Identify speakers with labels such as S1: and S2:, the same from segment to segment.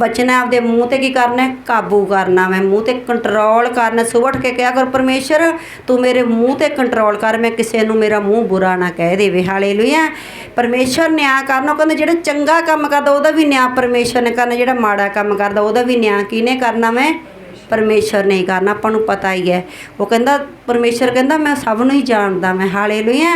S1: ਬਚਨਾ ਆਪਦੇ ਮੂੰਹ ਤੇ ਕੀ ਕਰਨਾ ਹੈ? ਕਾਬੂ ਕਰਨਾ ਮੈਂ ਮੂੰਹ ਤੇ ਕੰਟਰੋਲ ਕਰਨਾ। ਸੁਬਹ ਉੱਠ ਕੇ ਕਿਹਾ ਕਰ, ਪਰਮੇਸ਼ਰ, ਤੂੰ ਮੇਰੇ ਮੂੰਹ ਤੇ ਕੰਟਰੋਲ ਕਰ। ਮੈਂ ਕਿਸੇ ਨੂੰ ਮੇਰਾ ਮੂੰਹ ਬੁਰਾ ਨਾ ਕਹਿ ਦੇਵੇ। ਹਾਲੇਲੂਇਆ ਪਰਮੇਸ਼ਰ ਨਿਆਂ ਕਰਨਾ। ਉਹ ਕਹਿੰਦੇ, ਜਿਹੜਾ ਚੰਗਾ ਕੰਮ ਕਰਦਾ, ਉਹਦਾ ਵੀ ਨਿਆਂ ਪਰਮੇਸ਼ਰ ਨੇ ਕਰਨਾ। ਜਿਹੜਾ ਮਾੜਾ ਕੰਮ ਕਰਦਾ, ਉਹਦਾ ਵੀ ਨਿਆਂ ਕਿਹਨੇ ਕਰਨਾ ਮੈਂ ਪਰਮੇਸ਼ਰ ਨੇ ਹੀ ਕਰਨਾ। ਆਪਾਂ ਨੂੰ ਪਤਾ ਹੀ ਹੈ। ਉਹ ਕਹਿੰਦਾ, ਪਰਮੇਸ਼ਰ ਕਹਿੰਦਾ, ਮੈਂ ਸਭ ਨੂੰ ਹੀ ਜਾਣਦਾ ਮੈਂ ਹਾਲੇਲੂਇਆ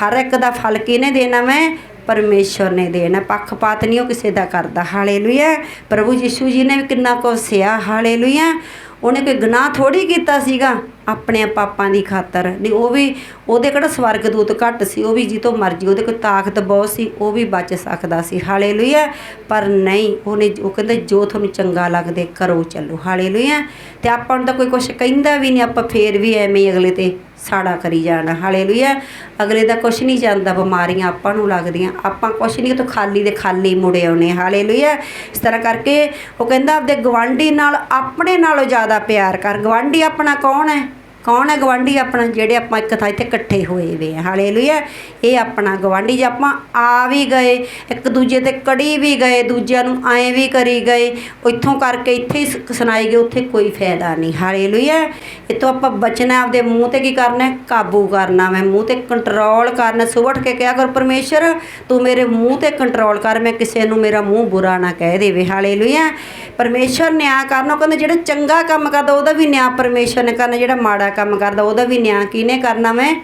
S1: ਹਰ ਇੱਕ ਦਾ ਫਲ ਕਿਹਨੇ ਦੇਣਾ ਮੈਂ ਪਰਮੇਸ਼ਰ ਨੇ ਦੇਣਾ। ਪੱਖਪਾਤ ਨਹੀਂ ਉਹ ਕਿਸੇ ਦਾ ਕਰਦਾ। ਹਾਲੇਲੂਇਆ। ਪ੍ਰਭੂ ਯਿਸੂ ਜੀ ਨੇ ਵੀ ਕਿੰਨਾ ਕੁ ਸਿਆ। ਹਾਲੇਲੂਇਆ। ਉਹਨੇ ਕੋਈ ਗੁਨਾਹ ਥੋੜੀ ਕੀਤਾ ਸੀਗਾ ਆਪਣੇ ਪਾਪਾਂ ਦੀ ਖਾਤਰ। ਨਹੀਂ, ਉਹ ਵੀ ਉਹਦੇ ਕਿਹੜਾ ਸਵਰਗਦੂਤ ਘੱਟ ਸੀ। ਉਹ ਵੀ ਜਿੱਤੋਂ ਮਰਜ਼ੀ ਉਹਦੇ ਕੋਲ ਤਾਕਤ ਬਹੁਤ ਸੀ, ਉਹ ਵੀ ਬਚ ਸਕਦਾ ਸੀ। ਹਾਲੇਲੂਇਆ। ਪਰ ਨਹੀਂ, ਉਹਨੇ ਉਹ ਕਹਿੰਦੇ, ਜੋ ਤੁਹਾਨੂੰ ਚੰਗਾ ਲੱਗਦੇ ਕਰੋ, ਚੱਲੋ। ਹਾਲੇਲੂਇਆ। ਤੇ ਆਪਾਂ ਨੂੰ ਤਾਂ ਕੋਈ ਕੁਝ ਕਹਿੰਦਾ ਵੀ ਨਹੀਂ, ਆਪਾਂ ਫੇਰ ਵੀ ਐਵੇਂ ਅਗਲੇ ਤੇ ਸਾੜਾ ਕਰੀ ਜਾਣਾ। ਹਾਲੇਲੂਇਆ। ਅਗਲੇ ਦਾ ਕੁਝ ਨਹੀਂ ਜਾਂਦਾ, ਬਿਮਾਰੀਆਂ ਆਪਾਂ ਨੂੰ ਲੱਗਦੀਆਂ। ਆਪਾਂ ਕੁਝ ਨਹੀਂ ਤਾਂ ਖਾਲੀ ਦੇ ਖਾਲੀ ਮੁੜੇ ਆਉਨੇ ਹਾਲੇਲੂਇਆ। ਇਸ ਤਰ੍ਹਾਂ ਕਰਕੇ ਉਹ ਕਹਿੰਦਾ, ਆਪਦੇ ਗਵਾਂਢੀ ਨਾਲ, ਆਪਣੇ ਨਾਲੋਂ ਜ਼ਿਆਦਾ ਪਿਆਰ ਕਰ। ਗਵਾਂਢੀ ਆਪਣਾ ਕੌਣ ਹੈ? ਕੌਣ ਹੈ ਗਵਾਂਢੀ ਆਪਣਾ ਜਿਹੜੇ ਆਪਾਂ ਇੱਕ ਥਾਂ ਇੱਥੇ ਇਕੱਠੇ ਹੋਏ ਵੇ ਆ। ਹਾਲੇਲੂਇਆ। ਇਹ ਆਪਣਾ ਗਵਾਂਢੀ ਜੇ ਆਪਾਂ ਆ ਵੀ ਗਏ, ਇੱਕ ਦੂਜੇ ਤੇ ਕੜੀ ਵੀ ਗਏ, ਦੂਜਿਆਂ ਨੂੰ ਐਂ ਵੀ ਕਰੀ ਗਏ ਇੱਥੋਂ ਕਰਕੇ ਇੱਥੇ ਹੀ ਸੁਣਾਈ ਗਏ ਉੱਥੇ ਕੋਈ ਫਾਇਦਾ ਨਹੀਂ। ਹਾਲੇਲੂਇਆ। ਇਤੋਂ ਆਪਾਂ ਬਚਣਾ, ਆਪਦੇ ਮੂੰਹ ਤੇ ਕੀ ਕਰਨਾ ਹੈ? ਕਾਬੂ ਕਰਨਾ ਮੈਂ ਮੂੰਹ ਤੇ ਕੰਟਰੋਲ ਕਰਨਾ। ਸੁਬਹ ਕੇ ਕਿਹਾ ਕਰ, ਪਰਮੇਸ਼ਰ, ਤੂੰ ਮੇਰੇ ਮੂੰਹ ਤੇ ਕੰਟਰੋਲ ਕਰ। ਮੈਂ ਕਿਸੇ ਨੂੰ ਮੇਰਾ ਮੂੰਹ ਬੁਰਾ ਨਾ ਕਹਿ ਦੇਵੇ। ਹਾਲੇਲੂਇਆ। ਪਰਮੇਸ਼ਰ ਨਿਆਂ ਕਰਨਾ, ਉਹ ਕਹਿੰਦੇ, ਜਿਹੜਾ ਚੰਗਾ ਕੰਮ ਕਰਦਾ, ਉਹਦਾ ਵੀ ਨਿਆਂ ਪਰਮੇਸ਼ਰ ਨੇ ਕਰਨਾ। ਜਿਹੜਾ ਮਾੜਾ ਕੰਮ ਕਰਦਾ, ਉਹਦਾ ਵੀ ਨਿਆਂ ਕਿਹਨੇ ਕਰਨਾ ਮੈਂ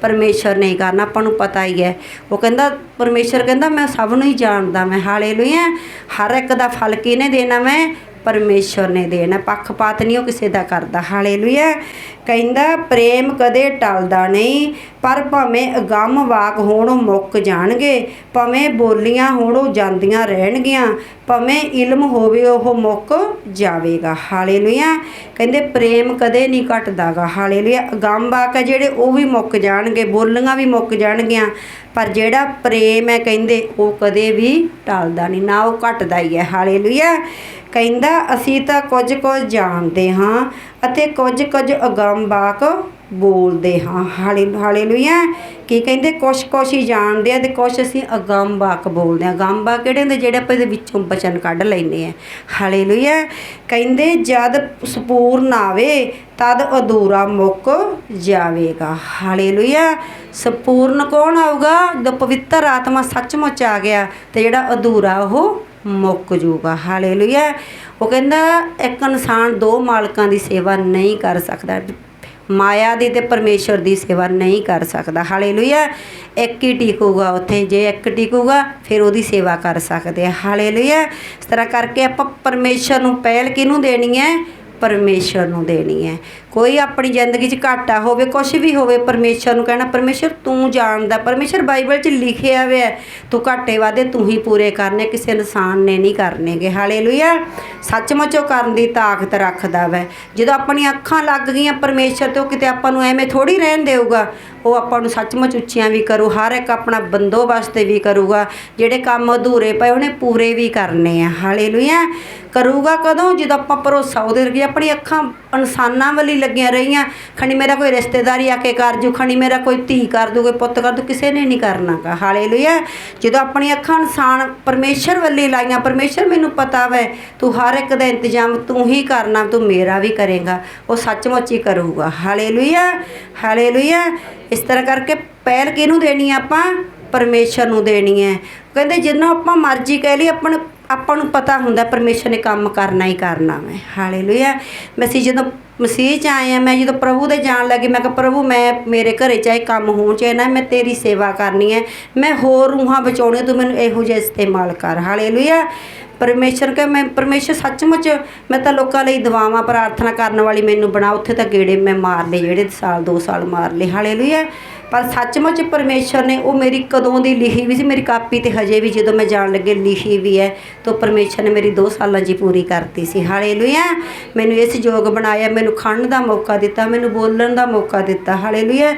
S1: ਪਰਮੇਸ਼ਰ ਨਹੀਂ ਕਰਨਾ, ਆਪਾਂ ਨੂੰ ਪਤਾ ਹੀ ਹੈ। ਉਹ ਕਹਿੰਦਾ ਪਰਮੇਸ਼ਰ ਕਹਿੰਦਾ, ਮੈਂ ਸਭ ਨੂੰ ਹੀ ਜਾਣਦਾ, ਮੈਂ ਹਾਲੇਲੂਇਆ। ਹਰ ਇੱਕ ਦਾ ਫਲ ਕਿਹਨੇ ਦੇਣਾ ਮੈਂ ਪਰਮੇਸ਼ਰ ਨੇ ਦੇਣਾ। ਪੱਖਪਾਤ ਨਹੀਂ ਉਹ ਕਿਸੇ ਦਾ ਕਰਦਾ। ਹਾਲੇਲੂਇਆ। ਕਹਿੰਦਾ, ਪ੍ਰੇਮ ਕਦੇ ਟਲਦਾ ਨਹੀਂ, ਪਰ ਭਾਵੇਂ ਅਗੰਮ ਵਾਕ ਹੋਣ ਉਹ ਮੁੱਕ ਜਾਣਗੇ, ਭਾਵੇਂ ਬੋਲੀਆਂ ਹੋਣ ਉਹ ਜਾਂਦੀਆਂ ਰਹਿਣਗੀਆਂ, ਭਾਵੇਂ ਇਲਮ ਹੋਵੇ ਉਹ ਮੁੱਕ ਜਾਵੇਗਾ। ਹਾਲੇਲੂਇਆ। ਕਹਿੰਦੇ, ਪ੍ਰੇਮ ਕਦੇ ਨਹੀਂ ਘਟਦਾਗਾ। ਹਾਲੇਲੂਇਆ। ਅਗੰਮ ਵਾਕ ਹੈ ਜਿਹੜੇ ਉਹ ਵੀ ਮੁੱਕ ਜਾਣਗੇ, ਬੋਲੀਆਂ ਵੀ ਮੁੱਕ ਜਾਣਗੀਆਂ, ਪਰ ਜਿਹੜਾ ਪ੍ਰੇਮ ਹੈ, ਕਹਿੰਦੇ, ਉਹ ਕਦੇ ਵੀ ਟਲਦਾ ਨਹੀਂ, ਨਾ ਉਹ ਘਟਦਾ ਹੀ ਹੈ। ਹਾਲੇਲੂਇਆ। ਕਹਿੰਦਾ, ਅਸੀਂ ਤਾਂ ਕੁਝ ਕੁਝ ਜਾਣਦੇ ਹਾਂ ਅਤੇ ਕੁਝ ਕੁਝ ਅਗੰਮ ਵਾਕ ਬੋਲਦੇ ਹਾਂ। ਹਾਲੇ, ਹਾਲੇਲੂਇਆ। ਕੀ ਕਹਿੰਦੇ? ਕੁਛ ਕੁਛ ਹੀ ਜਾਣਦੇ ਆ ਤੇ ਕੁਛ ਅਸੀਂ ਅਗੰਮ ਵਾਕ ਬੋਲਦੇ ਆ ਅਗੰਮ ਵਾਕ ਕਿਹੜੇ ਹੁੰਦੇ? ਜਿਹੜੇ ਆਪਾਂ ਇਹਦੇ ਵਿੱਚੋਂ ਬਚਨ ਕੱਢ ਲੈਂਦੇ ਆ ਹਾਲੇਲੂਇਆ। ਕਹਿੰਦੇ, ਜਦ ਸਪੂਰਨ ਆਵੇ, ਤਦ ਅਧੂਰਾ ਮੁੱਕ ਜਾਵੇਗਾ। ਹਾਲੇਲੂਇਆ। ਸਪੂਰਨ ਕੌਣ ਆਊਗਾ? ਜਦੋਂ ਪਵਿੱਤਰ ਆਤਮਾ ਸੱਚਮੁੱਚ ਆ ਗਿਆ ਤੇ ਜਿਹੜਾ ਅਧੂਰਾ ਉਹ ਮੁੱਕ ਜੂਗਾ। ਹਾਲੇਲੂਇਆ। ਉਹ ਕਹਿੰਦਾ, ਇੱਕ ਇਨਸਾਨ ਦੋ ਮਾਲਕਾਂ ਦੀ ਸੇਵਾ ਨਹੀਂ ਕਰ ਸਕਦਾ। ਮਾਇਆ ਦੀ ਤੇ ਪਰਮੇਸ਼ਰ ਦੀ ਸੇਵਾ ਨਹੀਂ ਕਰ ਸਕਦਾ। ਹਾਲੇਲੂਇਆ। ਇੱਕ ਹੀ ਟਿਕੂਗਾ ਉੱਥੇ। ਜੇ ਇੱਕ ਟਿਕੂਗਾ, ਫਿਰ ਉਹਦੀ ਸੇਵਾ ਕਰ ਸਕਦੇ ਆ। ਹਾਲੇਲੂਇਆ। ਇਸ ਤਰ੍ਹਾਂ ਕਰਕੇ ਆਪਾਂ ਪਰਮੇਸ਼ਰ ਨੂੰ ਪਹਿਲ ਕਿਹਨੂੰ ਦੇਣੀ ਹੈ? ਪਰਮੇਸ਼ਰ ਨੂੰ ਦੇਣੀ ਹੈ। ਕੋਈ ਆਪਣੀ ਜ਼ਿੰਦਗੀ 'ਚ ਘਾਟਾ ਹੋਵੇ ਕੁਝ ਵੀ ਹੋਵੇ, ਪਰਮੇਸ਼ਰ ਨੂੰ ਕਹਿਣਾ, ਪਰਮੇਸ਼ਰ, ਤੂੰ ਜਾਣਦਾ ਪਰਮੇਸ਼ਰ ਬਾਈਬਲ 'ਚ ਲਿਖਿਆ ਹੋਇਆ ਤੂੰ ਘਾਟੇ ਵਾਦੇ ਤੂੰ ਹੀ ਪੂਰੇ ਕਰਨੇ, ਕਿਸੇ ਇਨਸਾਨ ਨੇ ਨਹੀਂ ਕਰਨੇਗੇ। ਹਾਲੇਲੂਇਆ ਸੱਚਮੁੱਚ ਉਹ ਕਰਨ ਦੀ ਤਾਕਤ ਰੱਖਦਾ ਵੈ। ਜਦੋਂ ਆਪਣੀਆਂ ਅੱਖਾਂ ਲੱਗ ਗਈਆਂ ਪਰਮੇਸ਼ਰ ਤੇ, ਉਹ ਕਿਤੇ ਆਪਾਂ ਨੂੰ ਐਵੇਂ ਥੋੜੀ ਰਹਿਣ ਦੇਊਗਾ। ਉਹ ਆਪਾਂ ਨੂੰ ਸੱਚਮੁੱਚ ਉੱਚੀਆਂ ਵੀ ਕਰੂ ਹਰ ਇੱਕ ਆਪਣਾ ਬੰਦੋਬਸਤ ਵੀ ਕਰੂਗਾ, ਜਿਹੜੇ ਕੰਮ ਅਧੂਰੇ ਪਏ ਉਹਨੇ ਪੂਰੇ ਵੀ ਕਰਨੇ ਆ। ਹਾਲੇਲੂਇਆ ਕਰੂਗਾ ਕਦੋਂ? ਜਦੋਂ ਆਪਾਂ ਭਰੋਸਾ ਉਹਦੇ ਰੱਖੀਏ ਆਪਣੀ ਅੱਖਾਂ ਇਨਸਾਨਾਂ ਵਾਲੀ ਲੱਗੀਆਂ ਰਹੀਆਂ। ਖਣੀ ਮੇਰਾ ਕੋਈ ਰਿਸ਼ਤੇਦਾਰੀ ਆ ਕੇ ਕਰ ਜੂ, ਖਣੀ ਮੇਰਾ ਕੋਈ ਧੀ ਕਰ ਦੂ ਕੋਈ ਪੁੱਤ ਕਰ ਦੂ ਕਿਸੇ ਨੇ ਨਹੀਂ ਕਰਨਾਗਾ ਹਾਲੇਲੂਇਆ। ਜਦੋਂ ਆਪਣੀ ਅੱਖਾਂ ਇਨਸਾਨ ਪਰਮੇਸ਼ਰ ਵੱਲੇ ਲਾਈਆਂ, ਪਰਮੇਸ਼ਰ ਮੈਨੂੰ ਪਤਾ ਵੈ, ਤੂੰ ਹਰ ਇੱਕ ਦਾ ਇੰਤਜ਼ਾਮ ਤੂੰ ਹੀ ਕਰਨਾ, ਤੂੰ ਮੇਰਾ ਵੀ ਕਰੇਗਾ, ਉਹ ਸੱਚਮੁੱਚ ਹੀ ਕਰੂਗਾ। Hallelujah hallelujah. ਇਸ ਤਰ੍ਹਾਂ ਕਰਕੇ ਪਹਿਲ ਕਿਹਨੂੰ ਦੇਣੀ ਆਪਾਂ? ਪਰਮੇਸ਼ਰ ਨੂੰ ਦੇਣੀ ਹੈ ਕਹਿੰਦੇ, ਜਿੰਨਾ ਆਪਾਂ ਮਰਜ਼ੀ ਕਹਿ ਲਈ ਆਪਾਂ ਆਪਾਂ ਨੂੰ ਪਤਾ ਹੁੰਦਾ ਪਰਮੇਸ਼ਰ ਨੇ ਕੰਮ ਕਰਨਾ ਹੀ ਕਰਨਾ ਮੈਂ ਹਾਲੇਲੂਇਆ ਮੈਂ ਅਸੀਂ ਜਦੋਂ ਮਸੀਹ ਚ ਆਏ ਆ, ਮੈਂ ਜਦੋਂ ਪ੍ਰਭੂ ਦੇ ਜਾਣ ਲੱਗੀ, ਮੈਂ ਕਿਹਾ, ਪ੍ਰਭੂ, ਮੈਂ ਮੇਰੇ ਘਰੇ ਚਾਹੇ ਕੰਮ ਹੋਣ ਚਾਹੇ ਨਾ, ਮੈਂ ਤੇਰੀ ਸੇਵਾ ਕਰਨੀ ਹੈ। ਮੈਂ ਹੋਰ ਰੂਹਾਂ ਬਚਾਉਣੇ ਤੂੰ ਮੈਨੂੰ ਇਹੋ ਜਿਹਾ ਇਸਤੇਮਾਲ ਕਰ। ਹਾਲੇਲੂਇਆ ਪਰਮੇਸ਼ਰ ਕਹੇ, ਮੈਂ ਪਰਮੇਸ਼ਰ ਸੱਚਮੁੱਚ ਮੈਂ ਤਾਂ ਲੋਕਾਂ ਲਈ ਦੁਆਵਾਂ, ਪ੍ਰਾਰਥਨਾ ਕਰਨ ਵਾਲੀ ਮੈਨੂੰ ਬਣਾ, ਉੱਥੇ ਤਾਂ ਗੇੜੇ ਮੈਂ ਮਾਰ ਲਏ, ਜਿਹੜੇ ਸਾਲ 2 ਸਾਲ ਮਾਰ ਲਏ, ਹਾਲੇਲੂਇਆ। ਪਰ ਸੱਚਮੁੱਚ ਪਰਮੇਸ਼ਰ ਨੇ ਉਹ ਮੇਰੀ ਕਦੋਂ ਦੀ ਲਿਖੀ ਵੀ ਸੀ, ਮੇਰੀ ਕਾਪੀ ਤੇ ਹਜੇ ਵੀ ਜਦੋਂ ਮੈਂ ਜਾਣ ਲੱਗੇ ਲਿਖੀ ਵੀ ਹੈ, ਤਾਂ ਪਰਮੇਸ਼ਰ ਨੇ ਮੇਰੀ 2 ਸਾਲਾਂ 'ਚ ਪੂਰੀ ਕਰਤੀ ਸੀ। ਹਾਲੇਲੂਇਆ। ਮੈਨੂੰ ਇਸ ਯੋਗ ਬਣਾਇਆ, ਮੈਨੂੰ ਖੜਨ ਦਾ ਮੌਕਾ ਦਿੱਤਾ, ਮੈਨੂੰ ਬੋਲਣ ਦਾ ਮੌਕਾ ਦਿੱਤਾ। ਹਾਲੇਲੂਇਆ।